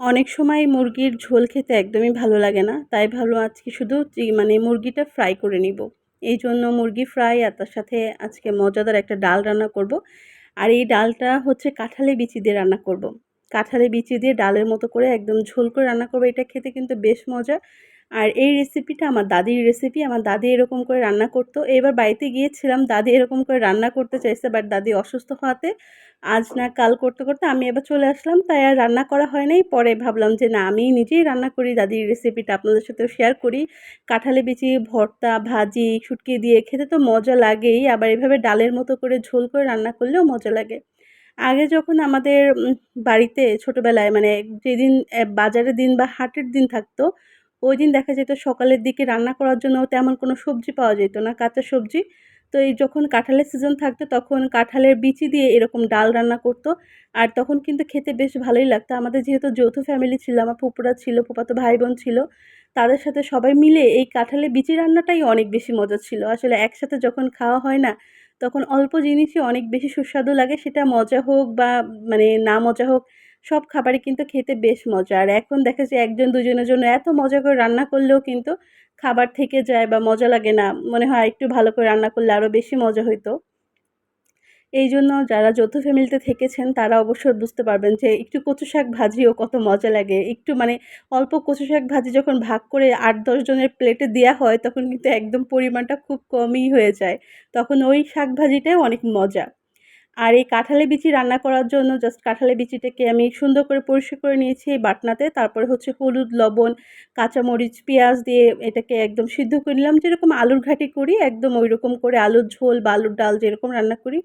অনেক সময় মুরগির ঝোল খেতে একদমই ভালো লাগে না, তাই ভালো আজকে শুধু মানে মুরগিটা ফ্রাই করে নিব। এই জন্য মুরগি ফ্রাই আর তার সাথে আজকে মজাদার একটা ডাল রান্না করব। আর এই ডালটা হচ্ছে কাঁঠালে বিচি দিয়ে রান্না করব। কাঁঠালে বিচি দিয়ে ডালের মতো করে একদম ঝোল করে রান্না করব, এটা খেতে কিন্তু বেশ মজা। আর এই রেসিপিটা আমার দাদির রেসিপি আমার দাদি এরকম করে রান্না করতো। এবার বাড়িতে গিয়েছিলাম, দাদি এরকম করে রান্না করতে চাইছে বাট দাদি অসুস্থ হওয়াতে আজ না কাল করতে করতে আমি এবার চলে আসলাম, তাই আর রান্না করা হয় নাই। পরে ভাবলাম যে, না আমি নিজেই রান্না করি দাদির রেসিপিটা আপনাদের সাথেও শেয়ার করি। কাঁঠালি বিচি, ভর্তা, ভাজি, শুটকি দিয়ে খেতে তো মজা লাগেই, আবার এভাবে ডালের মতো করে ঝোল করে রান্না করলেও মজা লাগে। আগে যখন আমাদের বাড়িতে ছোটোবেলায় মানে যেদিন বাজারের দিন বা হাটের দিন থাকতো ওই দিন দেখা যেত সকালের দিকে রান্না করার জন্য তেমন কোনো সবজি পাওয়া যেত না, কাঁচা সবজি। তো এই যখন কাঁঠালের সিজন থাকতো তখন কাঁঠালের বিচি দিয়ে এরকম ডাল রান্না করতো। আর তখন কিন্তু খেতে বেশ ভালোই লাগতো। আমাদের যেহেতু যৌথ ফ্যামিলি ছিল, আমার ফুপুরা ছিল ফুপাতো ভাই বোন ছিল, তাদের সাথে সবাই মিলে এই কাঁঠালের বিচি রান্নাটাই অনেক বেশি মজা ছিল। আসলে একসাথে যখন খাওয়া হয় না, তখন অল্প জিনিসই অনেক বেশি সুস্বাদু লাগে। সেটা মজা হোক বা মানে না মজা হোক সব খাবারই কিন্তু খেতে বেশ মজা। আর এখন দেখা যায় একজন দুজনের জন্য এত মজা করে রান্না করলেও কিন্তু খাবার থেকে যায় বা মজা লাগে না। মনে হয় একটু ভালো করে রান্না করলে আরও বেশি মজা হইতো। এই জন্য যারা যৌথ ফ্যামিলিতে থেকেছেন, তারা অবশ্যই বুঝতে পারবেন যে একটু কচু শাক ভাজিও কত মজা লাগে। একটু মানে অল্প কচু শাক ভাজি যখন ভাগ করে আট, দশ জনের প্লেটে দেওয়া হয়, তখন কিন্তু একদম পরিমাণটা খুব কমই হয়ে যায়। তখন ওই শাক ভাজিটাই অনেক মজা। আর এই কাঁঠালে বিচি রান্না করার জন্য জাস্ট কাঁঠালে বিচিটাকে আমি সুন্দর করে পরিষ্কার করে নিয়েছি এই বাটনাতে। তারপরে হচ্ছে হলুদ, লবণ, কাঁচামরিচ, পেঁয়াজ দিয়ে এটাকে একদম সিদ্ধ করে নিলাম। যেরকম আলুর ঘাটি করি, একদম ওই রকম করে আলুর ঝোল বা আলুর ডাল যেরকম রান্না করি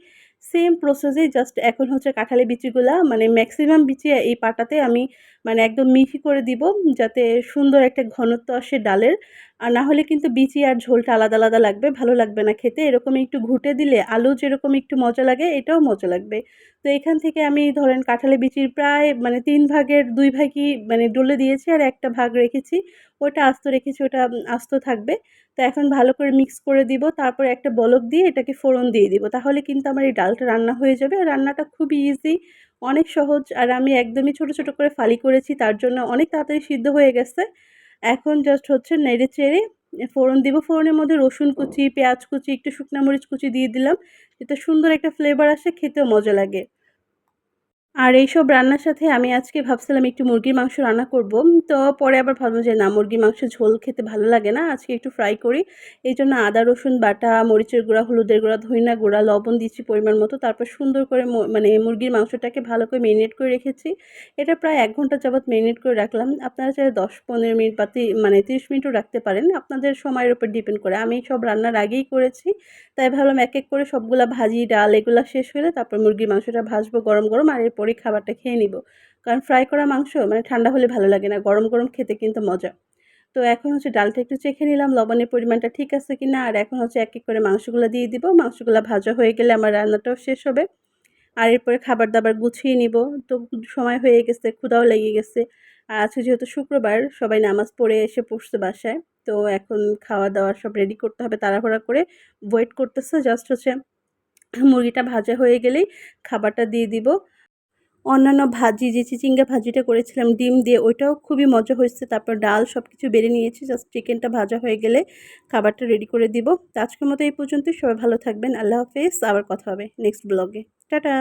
সেম প্রসেসেই জাস্ট এখন হচ্ছে কাঁঠালি বিচিগুলা মানে ম্যাক্সিমাম বিচি এই পাটাতে আমি মানে একদম মিহি করে দিব, যাতে সুন্দর একটা ঘনত্ব আসে ডালের। আর না হলে কিন্তু বিচি আর ঝোলটা আলাদা আলাদা লাগবে, ভালো লাগবে না খেতে। এরকম একটু ঘুটে দিলে আলু যেরকম একটু মজা লাগে, এটাও মজা লাগবে। তো এখান থেকে আমি ধরেন কাঁঠালি বিচির প্রায় মানে তিন ভাগের দুই ভাগই মানে ডলে দিয়েছি আর একটা ভাগ রেখেছি। ওটা আস্ত রেখেছি, ওটা আস্ত থাকবে। তো এখন ভালো করে মিক্স করে দিব, তারপর একটা বলক দিয়ে এটাকে ফোড়ন দিয়ে দিব। তাহলে কিন্তু আমার এই ডালটা রান্না হয়ে যাবে। আর রান্নাটা খুবই ইজি অনেক সহজ। আর আমি একদমই ছোট ছোট করে ফালি করেছি, তার জন্য অনেক তাড়াতাড়ি সিদ্ধ হয়ে গেছে। এখন জাস্ট হচ্ছে নেড়ে চেড়ে ফোড়ন দিব। ফোড়নের মধ্যে রসুন কুচি, পেঁয়াজ কুচি, একটু শুকনো মরিচ কুচি দিয়ে দিলাম। এটা সুন্দর একটা ফ্লেভার আসে, খেতেও মজা লাগে। আর এইসব রান্নার সাথে আমি আজকে ভাবছিলাম একটু মুরগির মাংস রান্না করব। তো পরে আবার ভাবলাম যে না, মুরগির মাংস ঝোল খেতে ভালো লাগে না। আজকে একটু ফ্রাই করি। এই জন্য আদা, রসুন বাটা, মরিচের গুঁড়া, হলুদের গুঁড়া, ধইনা গুঁড়া, লবণ দিচ্ছি পরিমাণ মতো। তারপর সুন্দর করে মানে মুরগির মাংসটাকে ভালো করে মেরিনেট করে রেখেছি। এটা প্রায় এক ঘণ্টা যাবৎ মেরিনেট করে রাখলাম। আপনারা চাই দশ, পনেরো মিনিট বা মানে তিরিশ মিনিটও রাখতে পারেন। আপনাদের সময়ের উপর ডিপেন্ড করে। আমি সব রান্নার আগেই করেছি। তাই ভাবলাম এক এক করে সবগুলা ভাজি, ডাল এগুলো শেষ হলে তারপর মুরগির মাংসটা ভাজবো গরম গরম। আর এরপর পরে খাবারটা খেয়ে নিব। কারণ ফ্রাই করা মাংস মানে ঠান্ডা হলে ভালো লাগে না, গরম গরম খেতে কিন্তু মজা। তো এখন হচ্ছে ডালটা একটু চেখে নিলাম, লবণের পরিমাণটা ঠিক আছে কি না আর এখন হচ্ছে এক এক করে মাংসগুলো দিয়ে দিব। মাংসগুলো ভাজা হয়ে গেলে আমার রান্নাটাও শেষ হবে। আর এরপরে খাবার দাবার গুছিয়ে নিব। তো সময় হয়ে গেছে ক্ষুদাও লেগে গেছে। আর আজকে যেহেতু শুক্রবার, সবাই নামাজ পড়ে এসে পড়ছে বাসায়। তো এখন খাওয়া দাওয়া সব রেডি করতে হবে তাড়াহুড়া করে। ওয়েট করতেছে জাস্ট হচ্ছে মুরগিটা ভাজা হয়ে গেলেই খাবারটা দিয়ে দিব। অন্যান্য ভাজি, যে চিচিঙ্গা ভাজিটা করেছিলাম, ডিম দিয়ে ওইটাও খুবই মজা হয়েছে। তারপর ডাল সব কিছু বেড়ে নিয়েছি জাস্ট চিকেনটা ভাজা হয়ে গেলে খাবারটা রেডি করে দিব। তো আজকের মতো এই পর্যন্তই, সবাই ভালো থাকবেন, আল্লাহ হাফেজ, আবার কথা হবে নেক্সট ব্লগে টাটা!